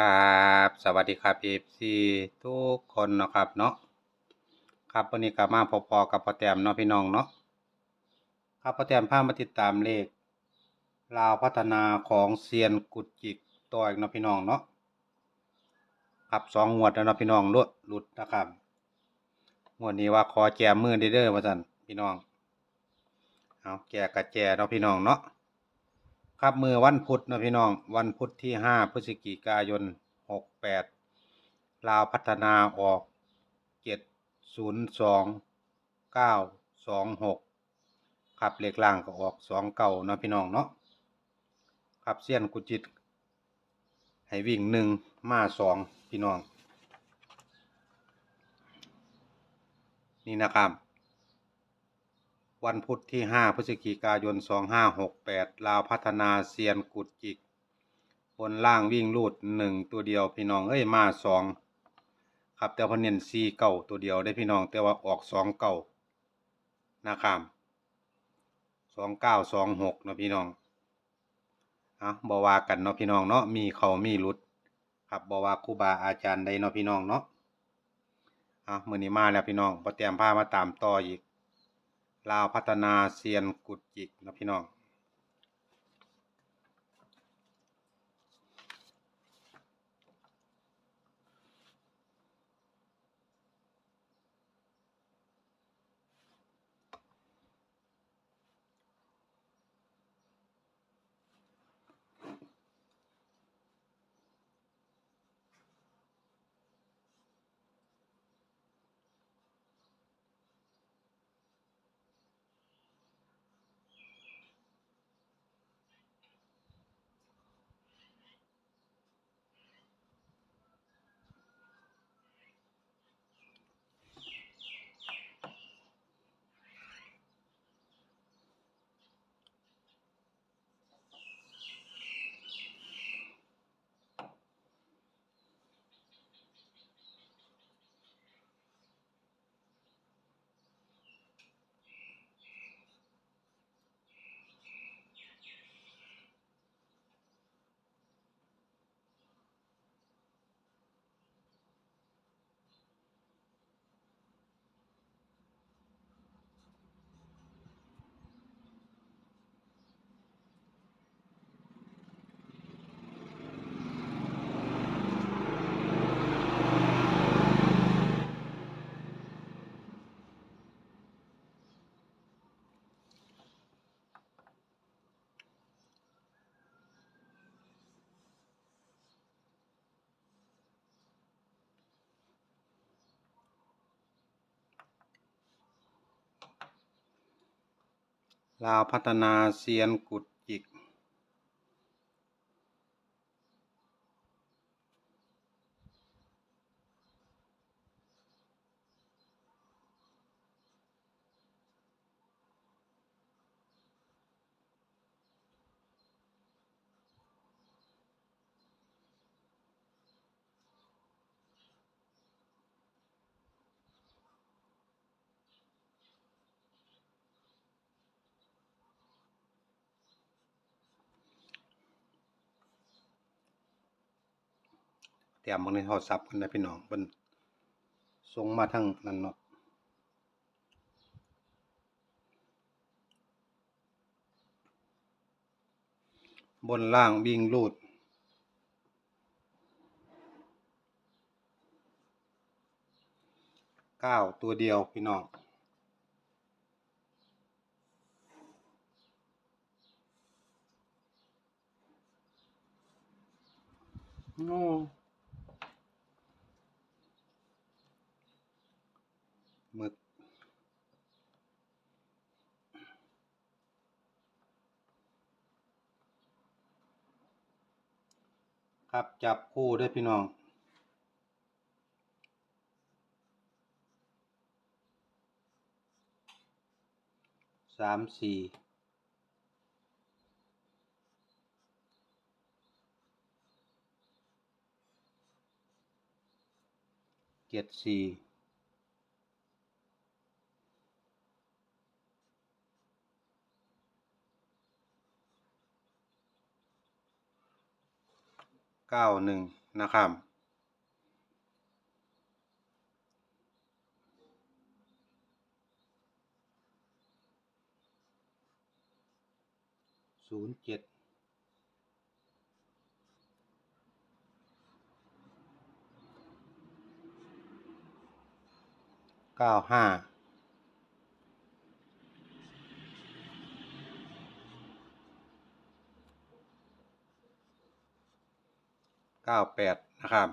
ครับสวัสดีครับเอฟซีทุกคนนะครับเนาะครับวันนี้กลับมาพอๆกับพ่อแต้มเนาะพี่น้องเนาะครับพ่อแต้มพามาติดตามเลขลาวพัฒนาของเซียนกุดจิกตัวอีกเนาะพี่น้องเนาะครับสองงวดแล้วเนาะพี่น้องลุดหลุดนะครับงวดนี้ว่าขอแจมมือเด้อเด้อว่าซั่นพี่น้องเอาแจกระแจเนาะพี่น้องเนาะ ครับมือวันพุธนะพี่น้อง วันพุธที่ห้าพฤศจิกายนหกแปดลาวพัฒนาออกเจ็ดศูนย์สองเก้าสองหกครับเลขล่างก็ออกสองเก้านะพี่น้องเนาะครับเสี้ยนกุจิต ให้วิ่งหนึ่งมาสองพี่น้อง นี่นะครับ วันพุธที่ 5 พฤศจิกายน 2568 ลาวพัฒนาเซียนกุดจิก บนล่างวิ่งลูด 1 ตัวเดียวพี่น้องเอ้ยมา 2 ครับแต่พนเน้น4เก่าตัวเดียวได้พี่น้องแต่ว่าออก 2 เก่านะครับ2 9 2 6เนาะพี่น้องอะบวากันเนาะพี่น้องเนาะมีเขามีหลุด ครับบวาครูบาอาจารย์ใดเนาะพี่น้องเนาะอะมื้อนี้มาแล้วพี่น้องบ่เตรียมพามาตามต่ออีก ลาวพัฒนาเซียนกุดจิกนะพี่น้อง ลาวพัฒนาเซียนกุด จิกเตรียมบางในโทรศัพท์กันนะพี่น้องเพิ่นส่งมาทั้งนั้นเนาะบนล่างวิ่งลูด เก้าตัวเดียวพี่น้องโอ้มึก ครับ จับคู่ด้วยพี่น้อง สามสี่เจ็ดสี่ เก้าหนึ่งนะครับศูนย์เจ็ดเก้าห้า เก้าแปดนะครับ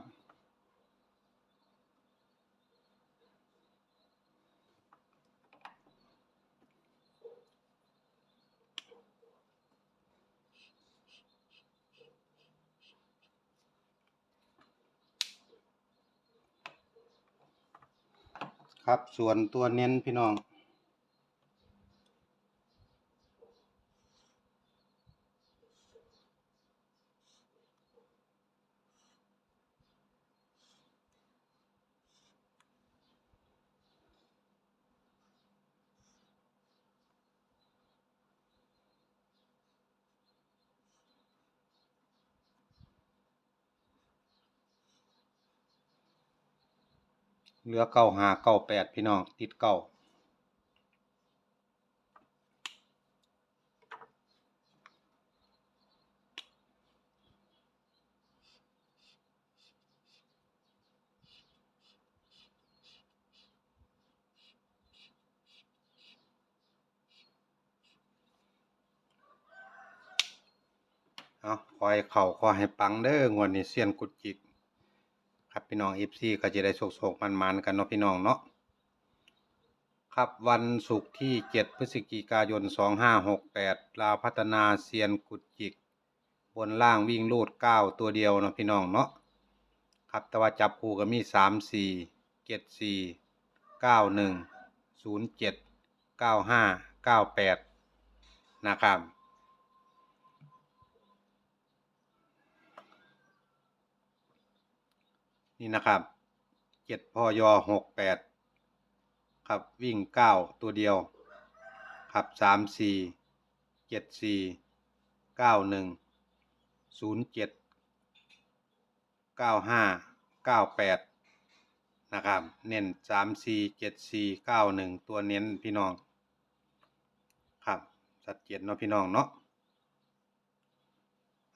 ครับ ส่วนตัวเน้นพี่น้อง เหลือเก้าหาเก้าแปดพี่น้องติดเก้าเอาคอยเข่าขอยให้ปังเด้องวดนี้เซียนกุดจิก ครับพี่น้องเอฟซีก็จะได้โศกๆมันๆกันเนาะพี่น้องเนาะครับวันศุกร์ที่ 7 พฤศจิกายน 2568 ลาวพัฒนาเซียนกุดจิก บนล่างวิ่งลูด 9 ตัวเดียวเนาะพี่น้องเนาะครับแต่ว่าจับคู่ก็มี 3 4 7 4 9 1 0 7 9 5 9 8 นะครับ นี่นะครับเจ็ดพอยหกแปดครับวิ่งเก้าตัวเดียวครับสามสี่เจ็ดสี่เก้าหนึ่งศูนย์เจ็ดเก้าห้าเก้าแปดนะครับ เน้นสามสี่เจ็ดสี่เก้าหนึ่งตัวเน้นพี่น้อง ครับชัดเจนเนาะพี่น้องเนาะ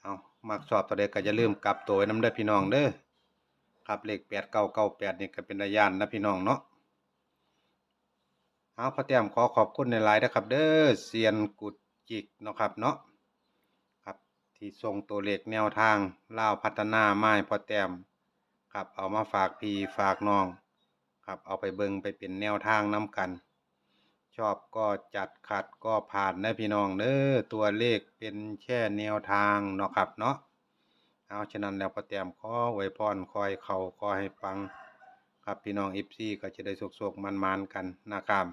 เอามักสอบตัวเด็กก็จะลืมกลับตัวไว้น้ำเด้อพี่น้องเด้อ ครับเลขแปดเก้าเก้าแปดนี่ก็เป็นระยานนะพี่น้องเนาะเอาพ่อแต้มขอขอบคุณในไลน์นะครับ เด้อเซียนกุดจิกเนาะครับเนาะครับที่ส่งตัวเลขแนวทางเล่าพัฒนาไม้พ่อแต้มครับเอามาฝากพี่ฝากน้องครับเอาไปเบิงไปเป็นแนวทางน้กัน ชอบก็จัดขัดก็ผ่านนะพี่น้องเด้อตัวเลขเป็นแค่แนวทางเนาะครับเนาะ เอาฉะนั้นแล้วพอเตรียมขอไว้พรคอยเขาขอให้ปัง ครับพี่น้องเอฟซีก็จะได้สุกๆมันๆกันนะครับ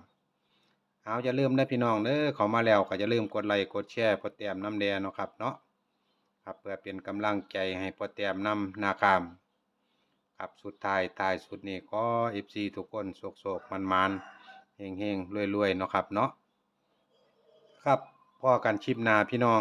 เอาจะลืมนะพี่น้องเด้อเขามาแล้วก็จะลืมกดไลค์กดแชร์พอเตรียมน้ำแดงเนาะครับเนาะครับเพื่อเป็นกำลังใจให้พอเตรียมนำนาคามครับสุดท้ายท้ายสุดนี้ขอเอฟซีทุกคนสุกๆมันๆเฮงๆรวยๆเนาะครับเนาะครับพ่อกันชิปนาพี่น้อง